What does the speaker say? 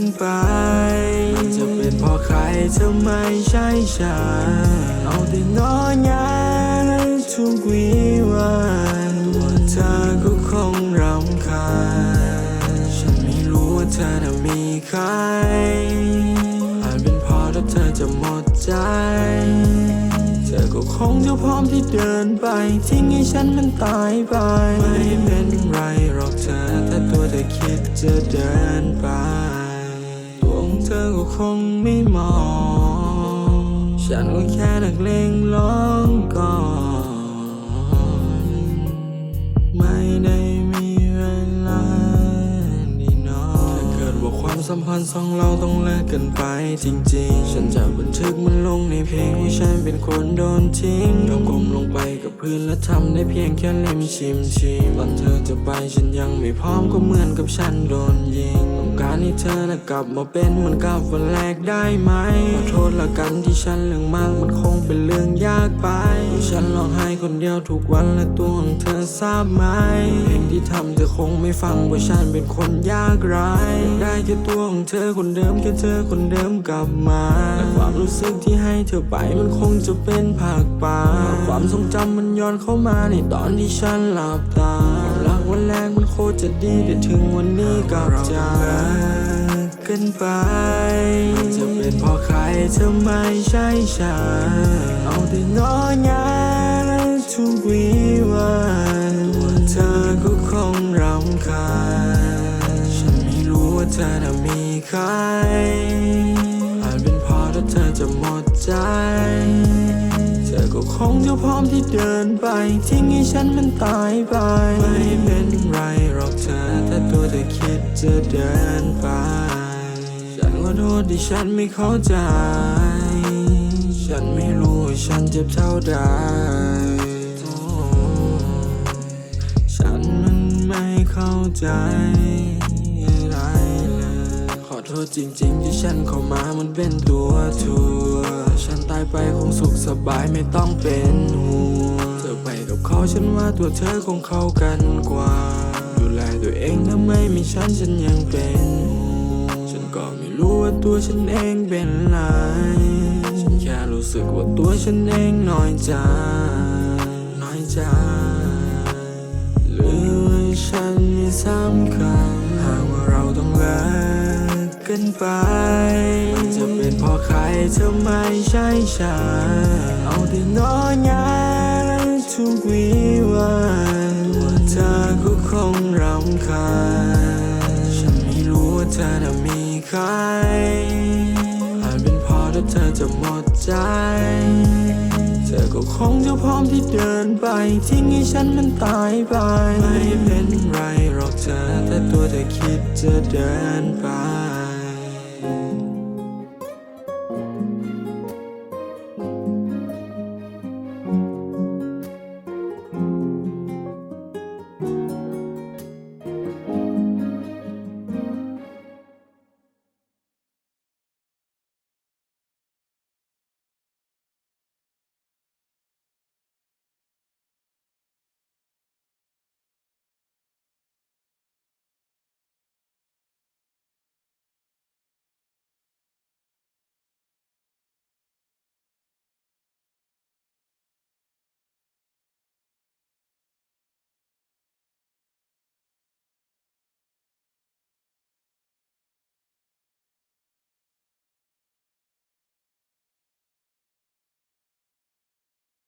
นไป มันจะเป็นเพราะใครจะไม่ใช่ฉันเอาแต่งอแงทุกวีวันว่าเธอก็คงรำคาญฉันไม่รู้ว่าเธอน่ะมีใครอาจเป็นเพราะถ้าเธอจะหมดใจ เธอก็คงจะพร้อมที่เดินไป ทิ้งให้ฉันมันตายไป ไม่เป็นไรหรอกเธอ ถ้าตัวเธอคิดจะเดินไป เธอก็คงไม่มอง ฉันก็แค่นักเลงร้องก่อน ไม่ได้มีเวลาดีนอนถ้าเกิดว่าความสัมพันธ์สองเราต้องเลิกกันไปจริงๆ ฉันจะ ทึกมันลงในเพลงว่าฉันเป็นคนโดนทิ้งยอมก้มลงไปกับพื้นและทำได้เพียงแค่เล่มชิมชิมตอนเธอจะไปฉันยังไม่พร้อมก็เหมือนกับฉันโดนยิงต้องการให้เธอนะกลับมาเป็นเหมือนกับวันแรกได้ไหมขอโทษละกันที่ฉันเรื่องมากมันคงเป็นเรื่องยากไป ฉันร้องไห้คนเดียวทุกวันและตัวของเธอทราบไหมเพลงที่ทำเธอคงไม่ฟังเพราะฉันเป็นคนยากไร้ได้แค่ตัวของเธอคนเดิมแค่เธอคนเดิมกลับมาและความรู้สึกที่ให้เธอไปมันคงจะเป็นผักปาความทรงจำมันย้อนเข้ามาในตอนที่ฉันหลับตาความรักวันแรกมันโคตรจะดีแต่ถึงวันนี้กลับจากกันไปะใครจะไม่ใช่ฉันเอาแต่งอแงทุกวีวันว่าเธอก็คงรำคาญฉันไม่รู้ว่าเธอน่ะมีใครอาจเป็นเพราะถ้าเธอจะหมดใจ เธอก็คงจะพร้อมที่เดินไป ทิ้งให้ฉันมันตายไป ไม่เป็นไรหรอกเธอถ้าตัวเธอคิดจะเดินไป อโทษที่ฉันไม่เข้าใจ ฉันไม่รู้ว่าฉันเจ็บเท่าใดฉันมันไม่เข้าใจอะไรเลย ขอโทษจริงๆที่ฉันเข้ามามันเป็นตัวทัวฉันตายไปคงสุขสบายไม่ต้องเป็นห่วงเธอไปกับเขาฉันว่าตัวเธอคงเข้ากันกว่า ดูแลตัวเองถ้าไม่มีฉันฉันยังเป็นห่วงฉัน ก็ไม่รู้ว่าตัวฉันเองเป็นไรฉันแค่รู้สึกว่าตัวฉันเองน้อยใจ น้อยใจหรือว่าฉันไม่สำคัญหากว่าเราต้องเลิกกันไปมันจะเป็นเพราะใครจะไม่ใช่ฉันเอาแต่งอแงทุกวีวันว่าเธอก็คงรำคาญ ใคร อาจเป็นเพราะถ้าเธอจะหมดใจ เธอก็คงจะพร้อมที่เดินไป ทิ้งให้ฉันมันตายไป ไม่เป็นไรหรอกเธอถ้าตัวเธอคิดจะเดินไป